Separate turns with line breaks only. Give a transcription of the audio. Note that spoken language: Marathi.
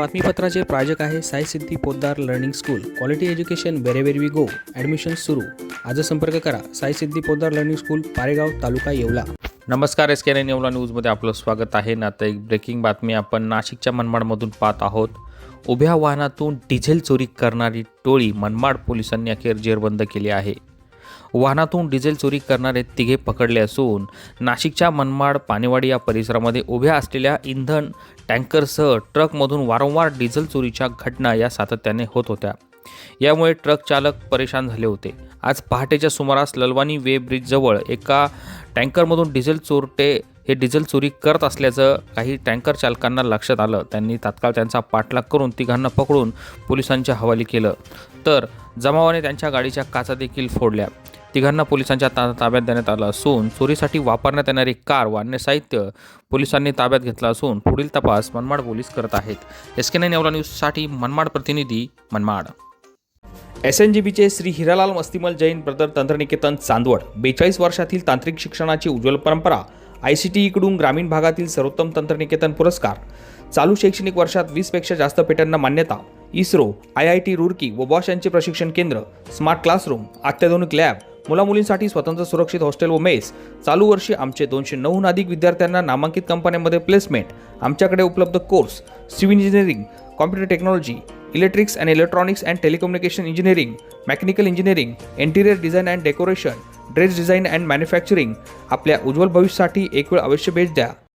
बातमीपत्राचे प्रायोजक आहे Sai Siddhi Poddar learning school. Quality education wherever we go admission सुरू. आज संपर्क करा. Sai Siddhi Poddar learning school Paregaon taluka Yeola.
नमस्कार एस के एन येवला न्यूजमध्ये आपलं स्वागत आहे. ना आता एक ब्रेकिंग बातमी. आपण नाशिकच्या मनमाडमधून पाहत आहोत. उभ्या वाहनातून डिझेल चोरी करणारी टोळी मनमाड पोलिसांनी अखेर जेरबंद केली आहे. वाहनातून डिझेल चोरी करणारे तिघे पकडले असून नाशिकच्या मनमाड पानेवाडी या परिसरामध्ये उभ्या असलेल्या इंधन टँकरसह ट्रकमधून वारंवार डिझेल चोरीच्या घटना या सातत्याने होत होत्या. यामुळे ट्रक चालक परेशान झाले होते. आज पहाटेच्या सुमारास ललवानी वे ब्रिजजवळ एका टँकरमधून डिझेल चोरटे हे डिझेल चोरी करत असल्याचं काही टँकर चालकांना लक्षात आलं. त्यांनी तात्काळ त्यांचा पाठलाग करून तिघांना पकडून पोलिसांच्या हवाली केलं. तर जमावाने त्यांच्या गाडीच्या काचा देखील फोडल्या. तिघांना पोलिसांच्या ता ताब्यात देण्यात आलं असून चोरीसाठी वापरण्यात येणारी कार व अन्य साहित्य पोलिसांनी ताब्यात घेतलं असून पुढील तपास मनमाड पोलीस करत आहेत. एस के नाईन एवला न्यूजसाठी मनमाड प्रतिनिधी मनमाड.
एस एन जी बीचे श्री हिरालाल मस्तिमल जैन ब्रदर तंत्रनिकेतन चांदवड बेचाळीस वर्षातील तांत्रिक शिक्षणाची उज्ज्वल परंपरा आय सी टी ईकडून ग्रामीण भागातील सर्वोत्तम तंत्रनिकेतन पुरस्कार चालू शैक्षणिक वर्षात वीसपेक्षा जास्त पेटांना मान्यता ISRO I I T Roorkee व बॉश यांचे प्रशिक्षण केंद्र स्मार्ट क्लासरूम अत्याधुनिक लॅब मुलामुलींसाठी स्वतंत्र सुरक्षित हॉस्टेल व मेस. चालू वर्षी आमचे दोनशे नऊहून अधिक विद्यार्थ्यांना नामांकित कंपन्यांमध्ये प्लेसमेंट आमच्याकडे उपलब्ध course civil engineering computer technology electrics and electronics and telecommunication engineering mechanical engineering interior design and decoration dress design and manufacturing आपल्या उज्ज्वल भविष्यासाठी एक वेळ अवश्य भेट द्या.